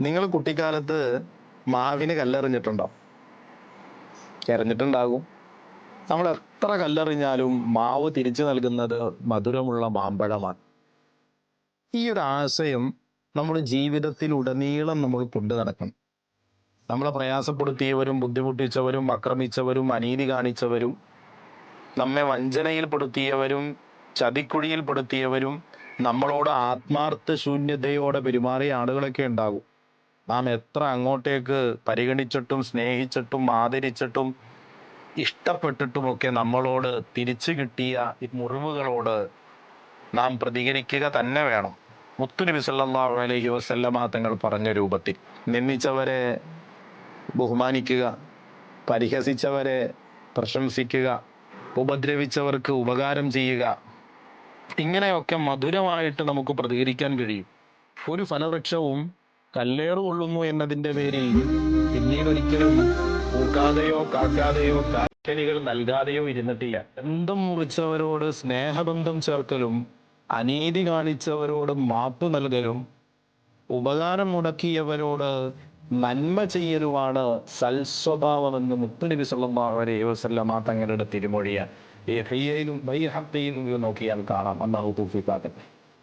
നിങ്ങൾ കുട്ടിക്കാലത്ത് മാവിന് കല്ലെറിഞ്ഞിട്ടുണ്ടോ? എറിഞ്ഞിട്ടുണ്ടാകും. നമ്മൾ എത്ര കല്ലെറിഞ്ഞാലും മാവ് തിരിച്ചു നൽകുന്നത് മധുരമുള്ള മാമ്പഴമാണ്. ഈ ഒരു ആശയം നമ്മുടെ ജീവിതത്തിൽ ഉടനീളം നമ്മൾ കൊണ്ടു നടക്കണം. നമ്മളെ പ്രയാസപ്പെടുത്തിയവരും ബുദ്ധിമുട്ടിച്ചവരും ആക്രമിച്ചവരും അനീതി കാണിച്ചവരും നമ്മെ വഞ്ചനയിൽപ്പെടുത്തിയവരും ചതിക്കുഴിയിൽപ്പെടുത്തിയവരും നമ്മളോട് ആത്മാർത്ഥ ശൂന്യതയോടെ പെരുമാറിയ ആളുകളൊക്കെ ഉണ്ടാകും. നാം എത്ര അങ്ങോട്ടേക്ക് പരിഗണിച്ചിട്ടും സ്നേഹിച്ചിട്ടും ആദരിച്ചിട്ടും ഇഷ്ടപ്പെട്ടിട്ടുമൊക്കെ നമ്മളോട് തിരിച്ചു കിട്ടിയ മുറിവുകളോട് നാം പ്രതികരിക്കുക തന്നെ വേണം. മുത്തുനബി സല്ലല്ലാഹു അലൈഹി വസല്ലമ തങ്ങൾ പറഞ്ഞ രൂപത്തിൽ നിന്ദിച്ചവരെ ബഹുമാനിക്കുക പരിഹസിച്ചവരെ പ്രശംസിക്കുക ഉപദ്രവിച്ചവർക്ക് ഉപകാരം ചെയ്യുക ഇങ്ങനെയൊക്കെ മധുരമായിട്ട് നമുക്ക് പ്രതികരിക്കാൻ കഴിയും. ഒരു ഫലവൃക്ഷവും കല്ലേറ് കൊള്ളുന്നു എന്നതിന്റെ പേരിൽ പിന്നീട് ഒരിക്കലും പൂക്കാതെയോ കാക്കാതെയോ കാറ്റലികൾ നൽകാതെയോ ഇരുന്നിട്ടില്ല. ബന്ധം മുറിച്ചവരോട് സ്നേഹബന്ധം ചേർക്കലും അനീതി കാണിച്ചവരോട് മാപ്പ് നൽകലും ഉപകാരം മുടക്കിയവരോട് നന്മ ചെയ്യലുമാണ് സൽസ്വഭാവമെന്ന് മുത്തുനബി സല്ലല്ലാഹു അലൈഹി വസല്ലമ തങ്ങളുടെ തിരുമൊഴിയ നോക്കിയാൽ കാണാം. അല്ലാഹു തൗഫീഖാക്കട്ടെ